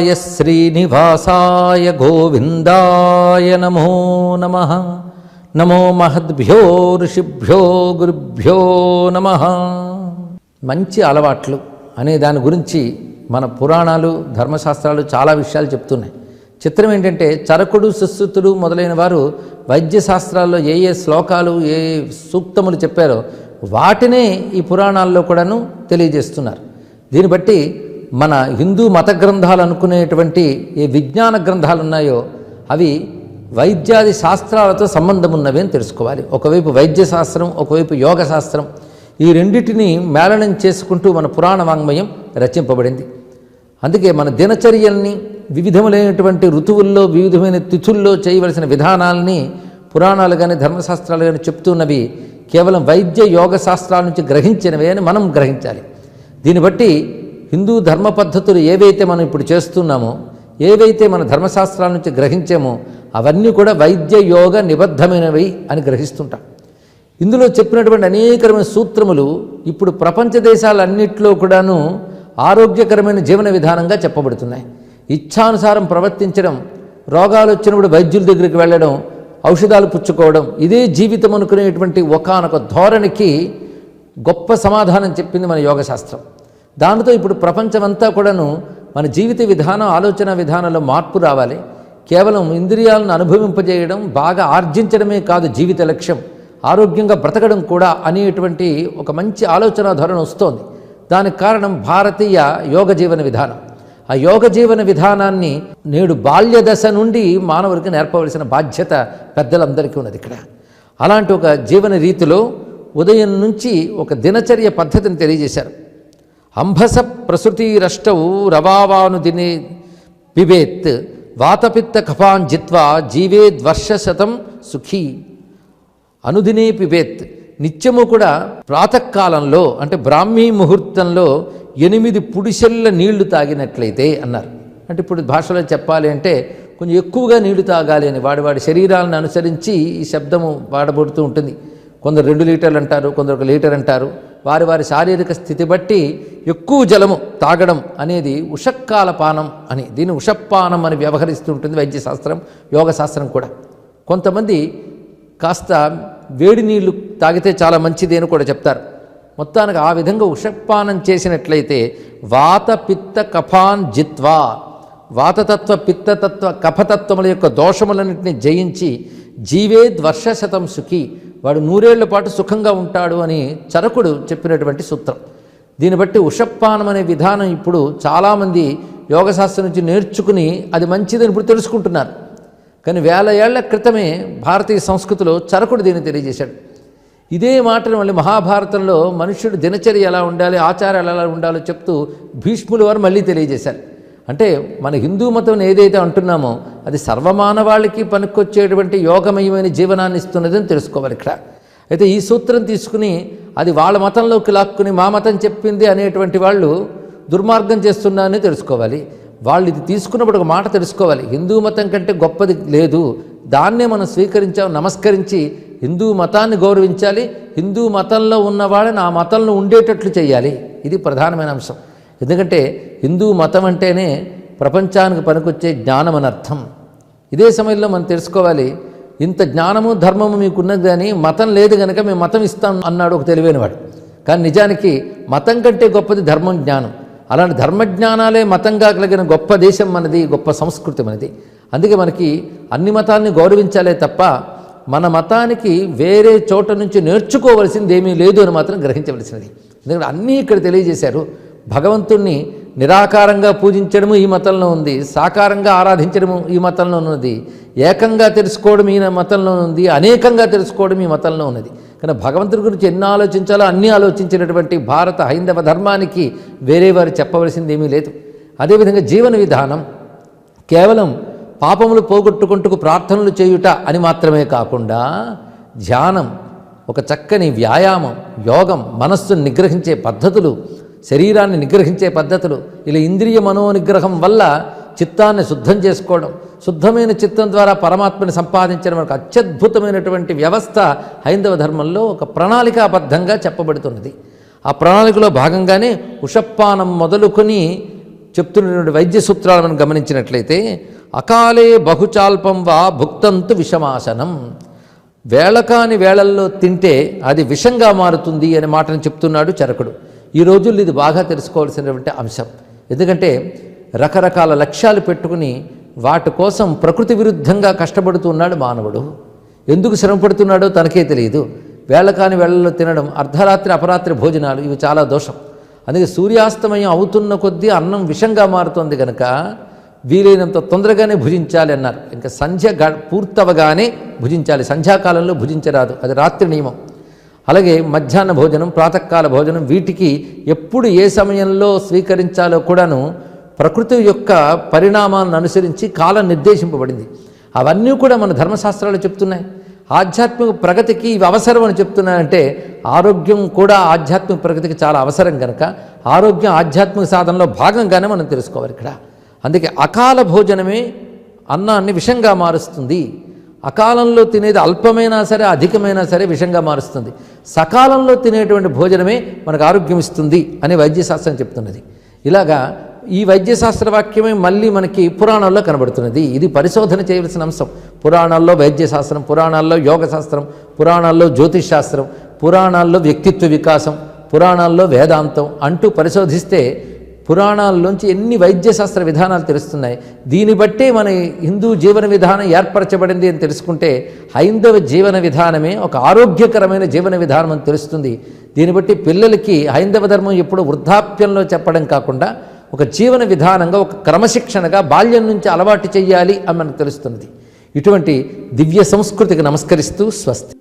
య శ్రీనివాసాయ గోవిందాయ నమో నమ. నమో మహద్భ్యో ఋషిభ్యో గురుభ్యో నమ. మంచి అలవాట్లు అనే దాని గురించి మన పురాణాలు ధర్మశాస్త్రాలు చాలా విషయాలు చెప్తున్నాయి. చిత్రం ఏంటంటే చరకుడు సుశ్రుతుడు మొదలైన వారు వైద్యశాస్త్రాల్లో ఏ ఏ శ్లోకాలు ఏ సూక్తములు చెప్పారో వాటినే ఈ పురాణాల్లో కూడాను తెలియజేస్తున్నారు. దీన్ని బట్టి మన హిందూ మత గ్రంథాలు అనుకునేటువంటి ఏ విజ్ఞాన గ్రంథాలు ఉన్నాయో అవి వైద్యాది శాస్త్రాలతో సంబంధం ఉన్నవి అని తెలుసుకోవాలి. ఒకవైపు వైద్య శాస్త్రం ఒకవైపు యోగ శాస్త్రం ఈ రెండింటిని మేళనం చేసుకుంటూ మన పురాణ వాంగ్మయం రచింపబడింది. అందుకే మన దినచర్యల్ని వివిధములైనటువంటి ఋతువుల్లో వివిధమైన తిథుల్లో చేయవలసిన విధానాలని పురాణాలు కానీ ధర్మశాస్త్రాలు కానీ చెప్తున్నవి కేవలం వైద్య యోగ శాస్త్రాల నుంచి గ్రహించినవే అని మనం గ్రహించాలి. దీన్ని బట్టి హిందూ ధర్మ పద్ధతులు ఏవైతే మనం ఇప్పుడు చేస్తున్నామో ఏవైతే మన ధర్మశాస్త్రాల నుంచి గ్రహించామో అవన్నీ కూడా వైద్య యోగ నిబద్ధమైనవి అని గ్రహిస్తుంటాం. ఇందులో చెప్పినటువంటి అనేకమైన సూత్రములు ఇప్పుడు ప్రపంచ దేశాలన్నింటిలో కూడాను ఆరోగ్యకరమైన జీవన విధానంగా చెప్పబడుతున్నాయి. ఇచ్ఛానుసారం ప్రవర్తించడం రోగాలు వచ్చినప్పుడు వైద్యుల దగ్గరికి వెళ్ళడం ఔషధాలు పుచ్చుకోవడం ఇదే జీవితం అనుకునేటువంటి ఒకానొక ధోరణికి గొప్ప సమాధానం చెప్పింది మన యోగశాస్త్రం. దానితో ఇప్పుడు ప్రపంచమంతా కూడాను మన జీవిత విధానం ఆలోచన విధానంలో మార్పు రావాలి. కేవలం ఇంద్రియాలను అనుభవింపజేయడం బాగా ఆర్జించడమే కాదు జీవిత లక్ష్యం. ఆరోగ్యంగా బ్రతకడం కూడా అనేటువంటి ఒక మంచి ఆలోచన ధోరణి వస్తోంది. దానికి కారణం భారతీయ యోగ జీవన విధానం. ఆ యోగ జీవన విధానాన్ని నేడు బాల్య దశ నుండి మానవుడికి నేర్పవలసిన బాధ్యత పెద్దలందరికీ ఉన్నది ఇక్కడ. అలాంటి ఒక జీవన రీతిలో ఉదయం నుంచి ఒక దినచర్య పద్ధతిని తెలియజేశారు. అంభస ప్రసృతిరష్టవు రవావాను దినే పిబేత్ వాతపిత్త కఫాన్ జిత్వా జీవేద్వర్ష శతం సుఖీ అనుదినే పిబేత్ నిత్యము కూడా ప్రాతకాలంలో అంటే బ్రాహ్మీ ముహూర్తంలో ఎనిమిది పుడిసెల్ల నీళ్ళు తాగినట్లయితే అన్నారు అంటే ఇప్పుడు భాషలో చెప్పాలి అంటే కొంచెం ఎక్కువగా నీళ్ళు తాగాలి అని వాడి వాడి శరీరాలను అనుసరించి ఈ శబ్దము వాడబడుతూ ఉంటుంది కొందరు రెండు లీటర్లు అంటారు కొందరు ఒక లీటర్ అంటారు వారి వారి శారీరక స్థితి బట్టి ఎక్కువ జలము తాగడం అనేది ఉషక్కాల పానం అని దీన్ని ఉషపానం అని వ్యవహరిస్తూ ఉంటుంది వైద్యశాస్త్రం యోగశాస్త్రం కూడా. కొంతమంది కాస్త వేడి నీళ్ళు తాగితే చాలా మంచిది అని కూడా చెప్తారు. మొత్తానికి ఆ విధంగా ఉషపానం చేసినట్లయితే వాత పిత్త కఫాన్ జిత్వా వాతతత్వ పిత్తతత్వ కఫతత్వముల యొక్క దోషములన్నింటినీ జయించి జీవేద్వర్షశతం సుఖీ సుఖి వాడు నూరేళ్ళ పాటు సుఖంగా ఉంటాడు అని చరకుడు చెప్పినటువంటి సూత్రం. దీన్ని బట్టి ఉషపానం అనే విధానం ఇప్పుడు చాలామంది యోగశాస్త్రం నుంచి నేర్చుకుని అది మంచిదని ఇప్పుడు తెలుసుకుంటున్నారు. కానీ వేల ఏళ్ళ క్రితమే భారతీయ సంస్కృతిలో చరకుడు దీన్ని తెలియజేశాడు. ఇదే మాటను మళ్ళీ మహాభారతంలో మనుష్యుడు దినచర్య ఎలా ఉండాలి ఆచారాలు ఎలా ఉండాలో చెప్తూ భీష్ముల వారు మళ్ళీ తెలియజేశారు. అంటే మన హిందూ మతం ఏదైతే అంటున్నామో అది సర్వమానవాళికి పనికొచ్చేటువంటి యోగమయమైన జీవనాన్ని ఇస్తున్నదని తెలుసుకోవాలి ఇక్కడ. అయితే ఈ సూత్రం తీసుకుని అది వాళ్ళ మతంలోకి లాక్కుని మా మతం చెప్పింది అనేటువంటి వాళ్ళు దుర్మార్గం చేస్తున్నారని తెలుసుకోవాలి. వాళ్ళు ఇది తీసుకున్నప్పుడు ఒక మాట తెలుసుకోవాలి. హిందూ మతం కంటే గొప్పది లేదు. దాన్నే మనం స్వీకరించాం నమస్కరించి హిందూ మతాన్ని గౌరవించాలి. హిందూ మతంలో ఉన్నవాళ్ళని ఆ మతంలో ఉండేటట్లు చేయాలి. ఇది ప్రధానమైన అంశం. ఎందుకంటే హిందూ మతం అంటేనే ప్రపంచానికి పనికొచ్చే జ్ఞానం అని అర్థం. ఇదే సమయంలో మనం తెలుసుకోవాలి ఇంత జ్ఞానము ధర్మము మీకున్నది కానీ మతం లేదు కనుక మేము మతం ఇస్తాం అన్నాడు ఒక తెలివైనవాడు. కానీ నిజానికి మతం కంటే గొప్పది ధర్మం జ్ఞానం. అలాంటి ధర్మజ్ఞానాలే మతంగా కలిగిన గొప్ప దేశం మనది గొప్ప సంస్కృతి మనది. అందుకే మనకి అన్ని మతాల్ని గౌరవించాలే తప్ప మన మతానికి వేరే చోట నుంచి నేర్చుకోవలసింది ఏమీ లేదు అని మాత్రం గ్రహించవలసినది. ఎందుకంటే అన్నీ ఇక్కడ తెలియజేశారు. భగవంతుణ్ణి నిరాకారంగా పూజించడము ఈ మతంలో ఉంది సాకారంగా ఆరాధించడము ఈ మతంలో ఉన్నది ఏకంగా తెలుసుకోవడం ఈ మతంలో ఉంది అనేకంగా తెలుసుకోవడం ఈ మతంలో ఉన్నది. కానీ భగవంతుడి గురించి ఎన్ని ఆలోచించాలో అన్నీ ఆలోచించినటువంటి భారత హైందవ ధర్మానికి వేరే వారు చెప్పవలసింది ఏమీ లేదు. అదేవిధంగా జీవన విధానం కేవలం పాపములు పోగొట్టుకుంటూ ప్రార్థనలు చేయుట అని మాత్రమే కాకుండా ధ్యానం ఒక చక్కని వ్యాయామం యోగం మనస్సును నిగ్రహించే పద్ధతులు శరీరాన్ని నిగ్రహించే పద్ధతులు. ఇలా ఇంద్రియ మనోనిగ్రహం వల్ల చిత్తాన్ని శుద్ధం చేసుకోవడం. శుద్ధమైన చిత్తం ద్వారా పరమాత్మని సంపాదించడం ఒక అత్యద్భుతమైనటువంటి వ్యవస్థ హైందవ ధర్మంలో ఒక ప్రణాళికాబద్ధంగా చెప్పబడుతున్నది. ఆ ప్రణాళికలో భాగంగానే ఉషపానం మొదలుకొని చెప్తున్నటువంటి వైద్య సూత్రాలు మనం గమనించినట్లయితే అకాలే బహుచాల్పం వా భుక్తంతు విషమాసనం. వేళకాని వేళల్లో తింటే అది విషంగా మారుతుంది అనే మాటను చెప్తున్నాడు చరకుడు. ఈ రోజుల్లో ఇది బాగా తెలుసుకోవాల్సినటువంటి అంశం. ఎందుకంటే రకరకాల లక్ష్యాలు పెట్టుకుని వాటి కోసం ప్రకృతి విరుద్ధంగా కష్టపడుతున్నాడు మానవుడు. ఎందుకు శ్రమ పడుతున్నాడో తనకే తెలియదు. వేళకాని వేళల్లో తినడం అర్ధరాత్రి అపరాత్రి భోజనాలు ఇవి చాలా దోషం. అందుకే సూర్యాస్తమయం అవుతున్న కొద్దీ అన్నం విషంగా మారుతుంది కనుక వీలైనంత తొందరగానే భుజించాలి అన్నారు. ఇంకా సంధ్య గ పూర్తవగానే భుజించాలి. సంధ్యాకాలంలో భుజించరాదు. అది రాత్రి నియమం. అలాగే మధ్యాహ్న భోజనం ప్రాతకాల భోజనం వీటికి ఎప్పుడు ఏ సమయంలో స్వీకరించాలో కూడాను ప్రకృతి యొక్క పరిణామాలను అనుసరించి కాలం నిర్దేశింపబడింది. అవన్నీ కూడా మన ధర్మశాస్త్రాలు చెప్తున్నాయి. ఆధ్యాత్మిక ప్రగతికి ఇవి అవసరం అని చెప్తున్నాయంటే ఆరోగ్యం కూడా ఆధ్యాత్మిక ప్రగతికి చాలా అవసరం కనుక ఆరోగ్యం ఆధ్యాత్మిక సాధనలో భాగంగానే మనం తెలుసుకోవాలి ఇక్కడ. అందుకే అకాల భోజనమే అన్నాన్ని విషంగా మారుస్తుంది. అకాలంలో తినేది అల్పమైనా సరే అధికమైనా సరే విషంగా మారుస్తుంది. సకాలంలో తినేటువంటి భోజనమే మనకు ఆరోగ్యం ఇస్తుంది అని వైద్యశాస్త్రం చెప్తున్నది. ఇలాగా ఈ వైద్యశాస్త్ర వాక్యమే మళ్ళీ మనకి పురాణాల్లో కనబడుతున్నది. ఇది పరిశోధన చేయవలసిన అంశం. పురాణాల్లో వైద్యశాస్త్రం పురాణాల్లో యోగశాస్త్రం పురాణాల్లో జ్యోతిష్ శాస్త్రం పురాణాల్లో వ్యక్తిత్వ వికాసం పురాణాల్లో వేదాంతం అంటూ పరిశోధిస్తే పురాణాల్లోంచి ఎన్ని వైద్యశాస్త్ర విధానాలు తెలుస్తున్నాయి? దీన్ని బట్టే మన హిందూ జీవన విధానం ఏర్పరచబడింది అని తెలుసుకుంటే హైందవ జీవన విధానమే ఒక ఆరోగ్యకరమైన జీవన విధానం అని తెలుస్తుంది. దీన్ని బట్టి పిల్లలకి హైందవ ధర్మం ఎప్పుడు వృద్ధాప్యంలో చెప్పడం కాకుండా ఒక జీవన విధానంగా ఒక క్రమశిక్షణగా బాల్యం నుంచి అలవాటు చేయాలి అని మనకు తెలుస్తున్నది ఇటువంటి దివ్య సంస్కృతికి నమస్కరిస్తూ స్వస్తి.